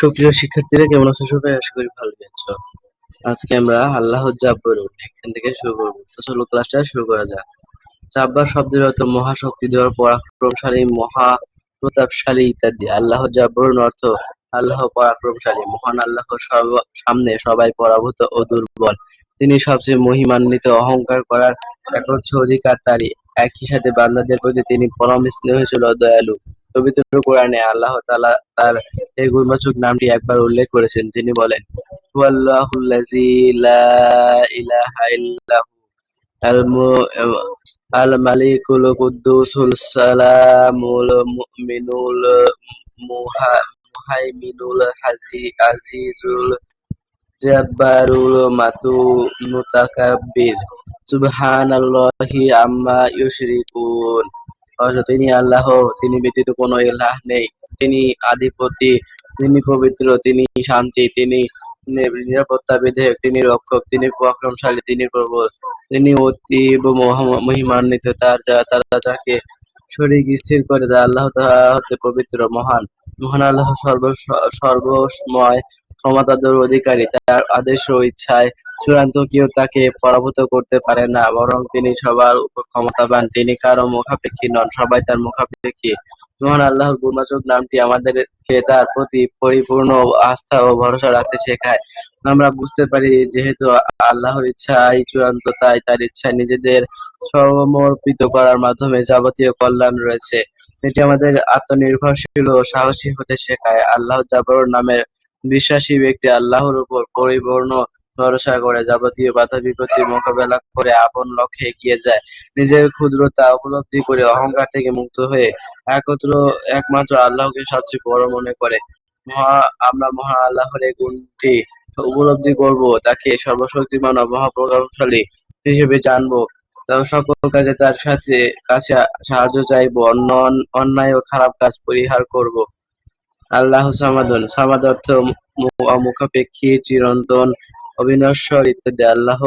সুপ্রিয় শিক্ষার্থীরা, কেমন আছো সবাই? আশা করি ভালো আছো। আজকে আমরা আল্লাহ জাব্বার এখান থেকে শুরু করব। তো চলো ক্লাসটা শুরু করা যাক। জাব্বার শব্দের অর্থ মহাশক্তি দেওয়ার পরাক্রমশালী মহা প্রতাপশালী ইত্যাদি। আল্লাহ জাব্বর অর্থ আল্লাহ পরাক্রমশালী, মহান আল্লাহ সামনে সবাই পরাভূত ও দুর্বল। তিনি সবচেয়ে মহিমান্বিত, অহংকার করার একচ্ছ অধিকার তারই একই সাথে বান্দাদের প্রতি তিনি পরম স্নেহশীল ও দয়ালু। পবিত্র কোরআনে আল্লাহ তাআলা তার এই গুণবাচক নামটি একবার উল্লেখ করেছেন। তিনি বলেন, হুয়াল্লাহুল্লাযী লা ইলাহা ইল্লাহু আল আল মালিকুল কুদ্দুসুল সালামুল মুমিনুল মুহাইমিনুল হাজি, আজিজুল জাব্বারুল মাতু, মুতাকাব্বির। সুবহানাল্লাহি আম্মা ইউশরিকুন। অর্থাৎ তিনি আল্লাহ, তিনি ব্যতীত কোনো ইলাহ নেই। তিনি আধিপতি, তিনি পবিত্র, তিনি শান্তি, তিনি নিরাপত্তা বিধেয়ক, তিনি রক্ষক, তিনি পরাক্রমশালী, তিনি প্রবল। তিনি অতীব মহিমান্বিত, তার যা তারা যাকে শরীর স্থির করে তা আল্লাহ হতে পবিত্র, মহান। মহান আল্লাহ সর্ব সর্বময় ক্ষমতাধর অধিকারী তার আদেশ ও ইচ্ছায় চূড়ান্ত কেউ তাকে পরাভূত করতে পারে না, বরং তিনি সবার উপর ক্ষমতাবান। তিনি কারও মুখাপেক্ষী নন, সবাই তার মুখাপেক্ষী। মহান আল্লাহর গুণবাচক নামটি আমাদেরকে তার প্রতি পরিপূর্ণ আস্থা ও ভরসা রাখতে শেখায়। আমরা বুঝতে পারি যেহেতু আল্লাহর ইচ্ছাই চূড়ান্ত, তাই তার ইচ্ছায় নিজেদের সমর্পিত করার মাধ্যমে যাবতীয় কল্যাণ রয়েছে। এটি আমাদের আত্মনির্ভরশীল ও সাহসী হতে শেখায়। আল্লাহ জাবর নামের বিশ্বাসী ব্যক্তি আল্লাহর উপর পরিপূর্ণ ভরসা করে যাবতীয় বাধা বিপত্তি মোকাবেলা করে আপন লক্ষ্যে এগিয়ে যায়। নিজের ক্ষুদ্রতা উপলব্ধি করে অহংকার থেকে মুক্ত হয়ে একত্র, একমাত্র আল্লাহকে সবচেয়ে বড় মনে করে। মহা, আমরা মহা আল্লাহর এই গুণটি উপলব্ধি করব, তাকে সর্বশক্তিমান ও মহাপ্রভাবশালী হিসেবে জানব। তবে সকল কাজে তার সাথে, কাছে সাহায্য চাইব অন্য অন্যায় ও খারাপ কাজ পরিহার করব। আল্লাহ সামাদন সামাদ অর্থ অমুখাপেক্ষী, চিরন্তন, অবিনশ্বর ইত্যাদি। আল্লাহ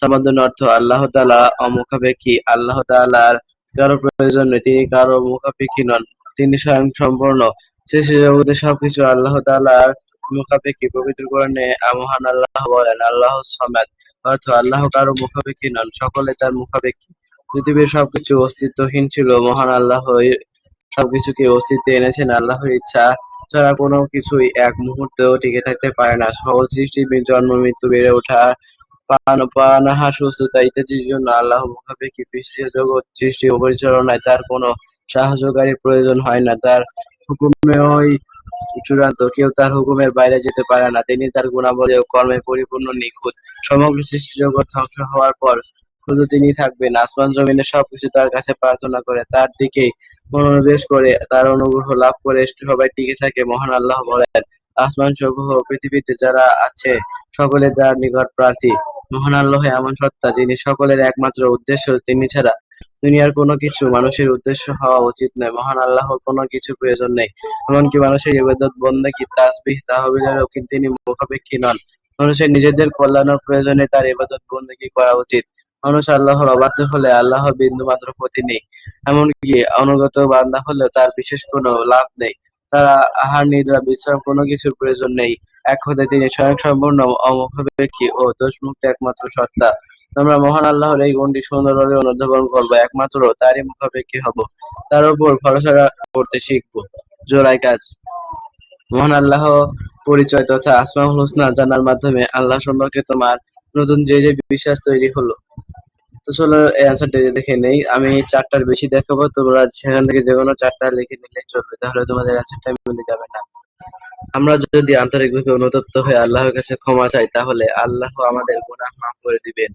সামাদন অর্থ আল্লাহ তালা অমুখাপেক্ষী, আল্লাহ তালার কারও প্রয়োজন নেই। তিনি কারও মুখাপেক্ষী নন, তিনি স্বয়ং সম্পূর্ণ। শেষে জগতে সবকিছু আল্লাহ তালার মুখাপেক্ষী, পবিত্র কোরআনে মহান আল্লাহ বলেন, আল্লাহ সামাদ অর্থ আল্লাহ কারও মুখাপেক্ষী নন, সকলে তার মুখাপেক্ষী। পৃথিবীর সবকিছু অস্তিত্বহীন ছিল, মহান আল্লাহ সবকিছুকে অস্তিত্বে এনেছেন, আল্লাহর ইচ্ছা ছাড়া কোনো কিছুই এক মুহূর্তেও টিকে থাকতে পারে না। সহজ সৃষ্টি, জন্ম, মৃত্যু, বেড়ে ওঠা পান পানাহা সুস্থতা ইত্যাদির জন্য আল্লাহ মুখাপেক্ষি বিশ্ব জগৎ সৃষ্টি ও পরিচালনায় তার কোনো সাহায্যকারীর প্রয়োজন হয় না। তার হুকুমেই চূড়ান্ত। কেউ তার হুকুমের বাইরে যেতে পারে না। তিনি তার গুণাবলী ও কর্মে পরিপূর্ণ নিখুঁত। সমগ্র সৃষ্টি জগৎ ধ্বংস হওয়ার পর শুধু তিনি থাকবেন আসমান জমিনে সবকিছু তার কাছে প্রার্থনা করে, তার দিকেই মনোনিবেশ করে, তার অনুগ্রহ লাভ করে সবাই টিকে থাকে, মহান আল্লাহ বলেন। আসমান সমূহ পৃথিবীতে যারা আছে, সকলে তার নিকট প্রার্থী। মহান আল্লাহ এমন সত্তা যিনি সকলের একমাত্র উদ্দেশ্য, তিনি ছাড়া দুনিয়ার কোনো কিছু মানুষের উদ্দেশ্য হওয়া উচিত নয়। মহান আল্লাহ কোনো কিছু প্রয়োজন নেই। এমনকি মানুষের ইবাদত বন্দেকি তাসবিহ তাহবিলেরও কিন্তু তিনি মুখাপেক্ষী নন। মানুষের নিজেদের কল্যাণের প্রয়োজনে তার ইবাদত বন্দেকি করা উচিত? মানুষ আল্লাহর অবাধ্য হলে আল্লাহর বিন্দু মাত্র ক্ষতি নেই, এমনকি অনুগত বান্দা হলেও তার বিশেষ কোনো লাভ নেই। তারা আহার, নিদ্রা, বিশ্রাম কোনো কিছুর প্রয়োজন নেই। এক হতে তিনি স্বয়ং সম্পূর্ণ অমুখাপেক্ষী ও দোষমুক্ত একমাত্র সত্তা। আমরা মহান আল্লাহর এই গুণটি সুন্দরভাবে অনুধাবন করব, একমাত্র তারই মুখাপেক্ষী হব। তার উপর ভরসা করতে শিখব। জোড়াই কাজ। মহান আল্লাহ পরিচয় তথা আসমাউল হোসনা জানার মাধ্যমে আল্লাহ সম্পর্কে তোমার নতুন যে যে বিশ্বাস তৈরি হলো তো চলো অ্যান্সারটা দেখে নেই, আমি চারটার বেশি দেখাবো তোমরা সেখান থেকে যে কোনো চারটা লিখে নিলে চলবে, তাহলে তোমাদের অ্যান্সারটা মিলে যাবে না। আমরা যদি আন্তরিকভাবে অনুতপ্ত হয়ে আল্লাহর কাছে ক্ষমা চাই, তাহলে আল্লাহ আমাদের গুনাহ মাফ করে দিবেন।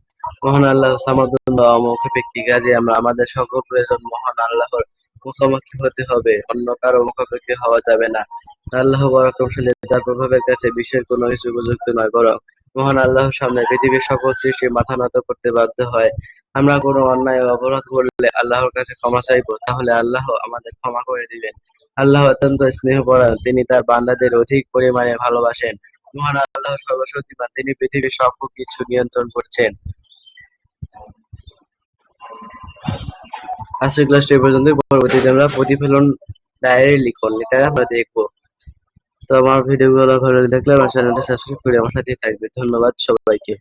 মহান আল্লাহ সামাদুল্লাহ মুখাপেক্ষী কাজে আমরা আমাদের সকল প্রয়োজন মহান আল্লাহর মুখোমুখি হতে হবে, অন্য কারও মুখাপেক্ষী হওয়া যাবে না। আল্লাহ পরাক্রমশালী তার প্রভাবের কাছে বিশ্বের কোনো কিছু উপযুক্ত নয়, বরং মহান আল্লাহর সামনে পৃথিবীর সকল সৃষ্টি মাথা নত করতে বাধ্য হয়। আমরা কোনো অন্যায় অপরাধ করলে আল্লাহর কাছে ক্ষমা চাইব, তাহলে আল্লাহ আমাদের ক্ষমা করে দিবেন। আল্লাহ অত্যন্ত স্নেহপরায়ণ, তিনি তার বান্দাদের অধিক পরিমাণে ভালোবাসেন। মহান আল্লাহ সর্বশক্তিমান তিনি পৃথিবীর সব কিছু নিয়ন্ত্রণ করছেন। আজকের ক্লাসটি পর্যন্ত পরবর্তীতে আমরা প্রতিফলন ডায়েরি লিখন এটা আমরা দেখব। তো আমার ভিডিওগুলো ভালো লাগলে আমার চ্যানেলটা সাবস্ক্রাইব করে আমার সাথে থাকবে। ধন্যবাদ সবাইকে।